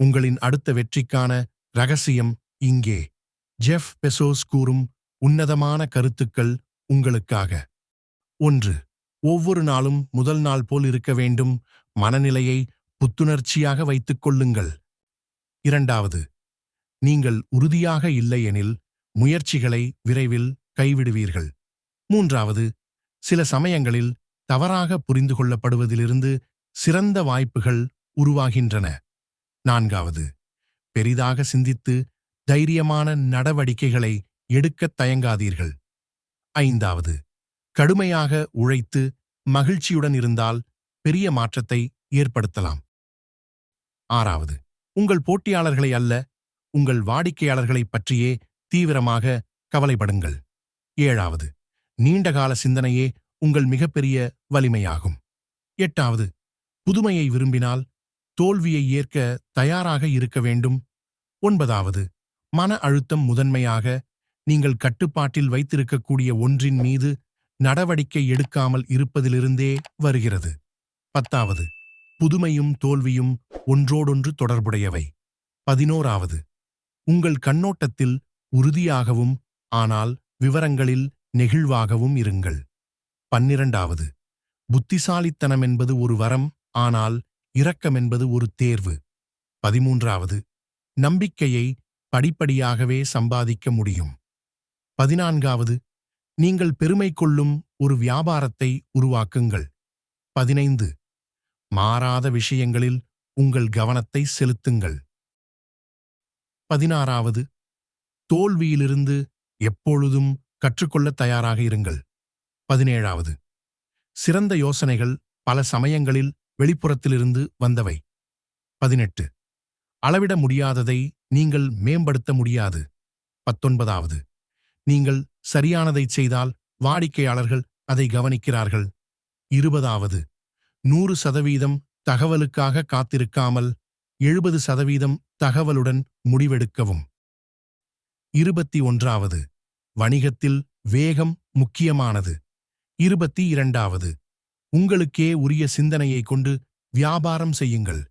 உங்களின் அடுத்த வெற்றிக்கான ரகசியம் இங்கே. ஜெஃப் பெசோஸ் கூறும் உன்னதமான கருத்துக்கள் உங்களுக்காக. ஒன்று ஒவ்வொரு நாளும் முதல் நாள் போல் இருக்க வேண்டும். மனநிலையை புத்துணர்ச்சியாக வைத்துக் கொள்ளுங்கள். இரண்டாவது நீங்கள் உறுதியாக இல்லையெனில் முயற்சிகளை விரைவில் கைவிடுவீர்கள். மூன்றாவது சில சமயங்களில் தவறாக புரிந்து கொள்ளப்படுவதிலிருந்து சிறந்த வாய்ப்புகள் உருவாகின்றன. நான்காவது பெரிதாக சிந்தித்து தைரியமான நடவடிக்கைகளை எடுக்கத் தயங்காதீர்கள். ஐந்தாவது கடுமையாக உழைத்து மகிழ்ச்சியுடன் இருந்தால் பெரிய மாற்றத்தை ஏற்படுத்தலாம். ஆறாவது உங்கள் போட்டியாளர்களை அல்ல உங்கள் வாடிக்கையாளர்களைப் பற்றியே தீவிரமாக கவலைப்படுங்கள். ஏழாவது நீண்டகால சிந்தனையே உங்கள் மிகப்பெரிய வலிமையாகும். எட்டாவது புதுமையை விரும்பினால் தோல்வியை ஏற்க தயாராக இருக்க வேண்டும். ஒன்பதாவது மன அழுத்தம் முதன்மையாக நீங்கள் கட்டுப்பாட்டில் வைத்திருக்கக்கூடிய ஒன்றின் மீது நடவடிக்கை எடுக்காமல் இருப்பதிலிருந்தே வருகிறது. பத்தாவது புதுமையும் தோல்வியும் ஒன்றோடொன்று தொடர்புடையவை. பதினோராவது உங்கள் கண்ணோட்டத்தில் உறுதியாகவும் ஆனால் விவரங்களில் நெகிழ்வாகவும் இருங்கள். பன்னிரண்டாவது புத்திசாலித்தனம் என்பது ஒரு வரம் ஆனால் இரக்கம் என்பது ஒரு தேர்வு. பதிமூன்றாவது நம்பிக்கையை படிப்படியாகவே சம்பாதிக்க முடியும். பதினான்காவது நீங்கள் பெருமை கொள்ளும் ஒரு வியாபாரத்தை உருவாக்குங்கள். பதினைந்து மாறாத விஷயங்களில் உங்கள் கவனத்தை செலுத்துங்கள். பதினாறாவது தோல்வியிலிருந்து எப்பொழுதும் கற்றுக்கொள்ள தயாராக இருங்கள். பதினேழாவது சிறந்த யோசனைகள் பல சமயங்களில் வெளிப்புறத்திலிருந்து வந்தவை. பதினெட்டு. அளவிட முடியாததை நீங்கள் மேம்படுத்த முடியாது. பத்தொன்பதாவது. நீங்கள் சரியானதைச் செய்தால் வாடிக்கையாளர்கள் அதை கவனிக்கிறார்கள். இருபதாவது. நூறு சதவீதம் தகவலுக்காக காத்திருக்காமல் எழுபது சதவீதம் தகவலுடன் முடிவெடுக்கவும். இருபத்தி ஒன்றாவது. வணிகத்தில் வேகம் முக்கியமானது. இருபத்தி இரண்டாவது. உங்களுக்கே உரிய சிந்தனையைக் கொண்டு வியாபாரம் செய்யுங்கள்.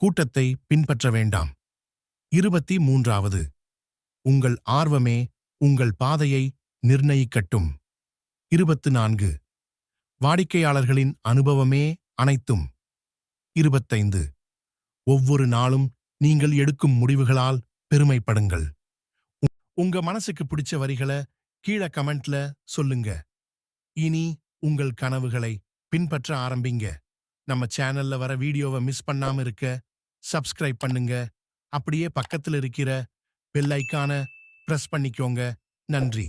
கூட்டத்தை பின்பற்ற வேண்டாம். இருபத்தி மூன்றாவது உங்கள் ஆர்வமே உங்கள் பாதையை நிர்ணயிக்கட்டும். இருபத்து நான்கு வாடிக்கையாளர்களின் அனுபவமே அனைத்தும். இருபத்தைந்து. ஒவ்வொரு நாளும் நீங்கள் எடுக்கும் முடிவுகளால் பெருமைப்படுங்கள். உங்க மனசுக்கு பிடிச்ச வரிகளை கீழே கமெண்ட்ல சொல்லுங்க. இனி உங்கள் கனவுகளை பின்பற்ற ஆரம்பிங்க. நம்ம சேனல்ல வர வீடியோவை மிஸ் பண்ணாம இருக்க சப்ஸ்கிரைப் பண்ணுங்க. அப்படியே பக்கத்துல இருக்கிற பெல் ஐக்கான பிரஸ் பண்ணிக்கோங்க. நன்றி.